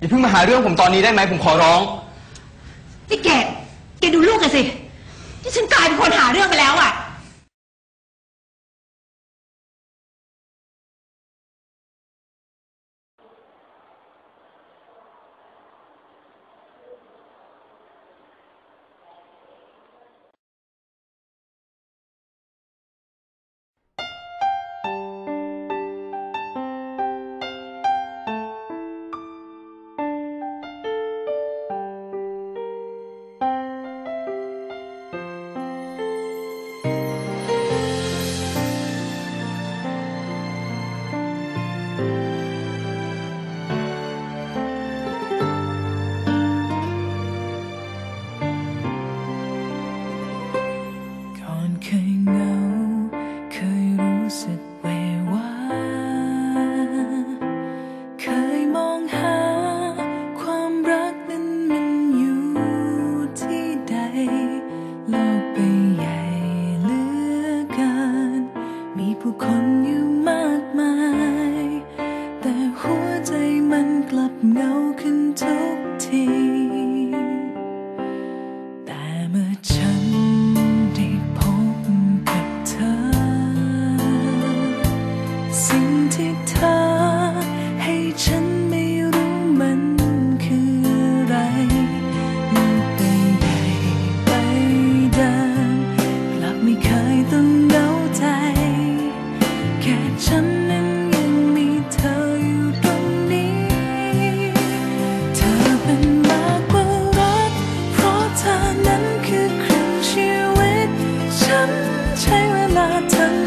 อย่าเพิ่งมาหาเรื่องผมตอนนี้ได้ไหมผมขอร้อง นี่แก แกดูลูกกันสินี่ฉันกลายเป็นคนหาเรื่องไปแล้วอะ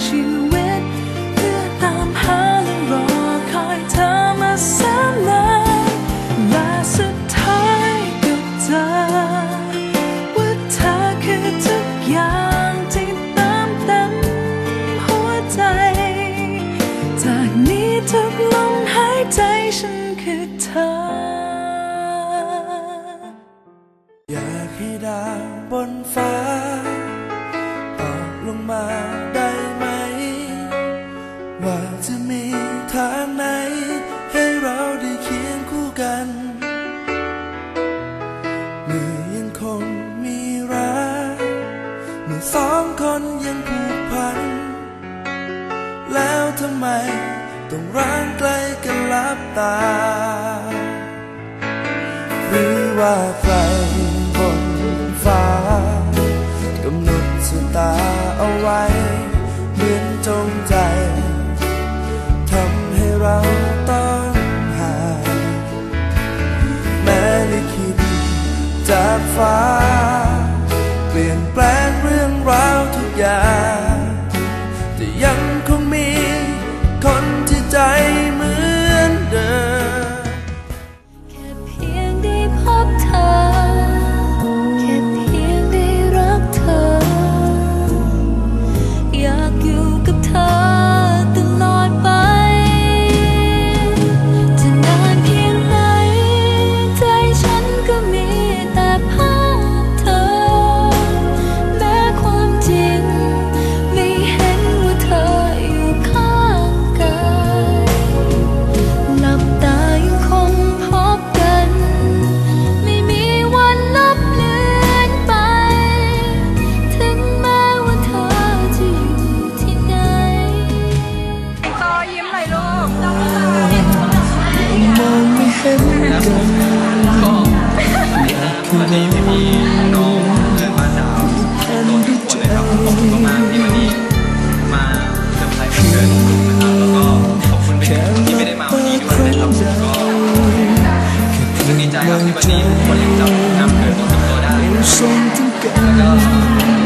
ชีวิต เพื่อตามหาและรอคอยเธอมาแสนนานและสุดท้ายก็เจอว่าเธอคือทุกอย่างที่เตามเต็มหัวใจ จากนี้ทุก มีน้องเพื่อนบ้านดาวรวมทุกคนเลยครับขอบคุณมากๆที่วันนี้มาเซอร์ไพรส์เพื่อนนะครับแล้วก็ขอบคุณเป็นที่ไม่ได้มาวันนี้ด้วยนะครับก็รู้สึกดีใจครับที่วันนี้ทุกคนยังจำนำเกิดผมกับตัวได้แล้วก็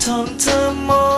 tongue to more.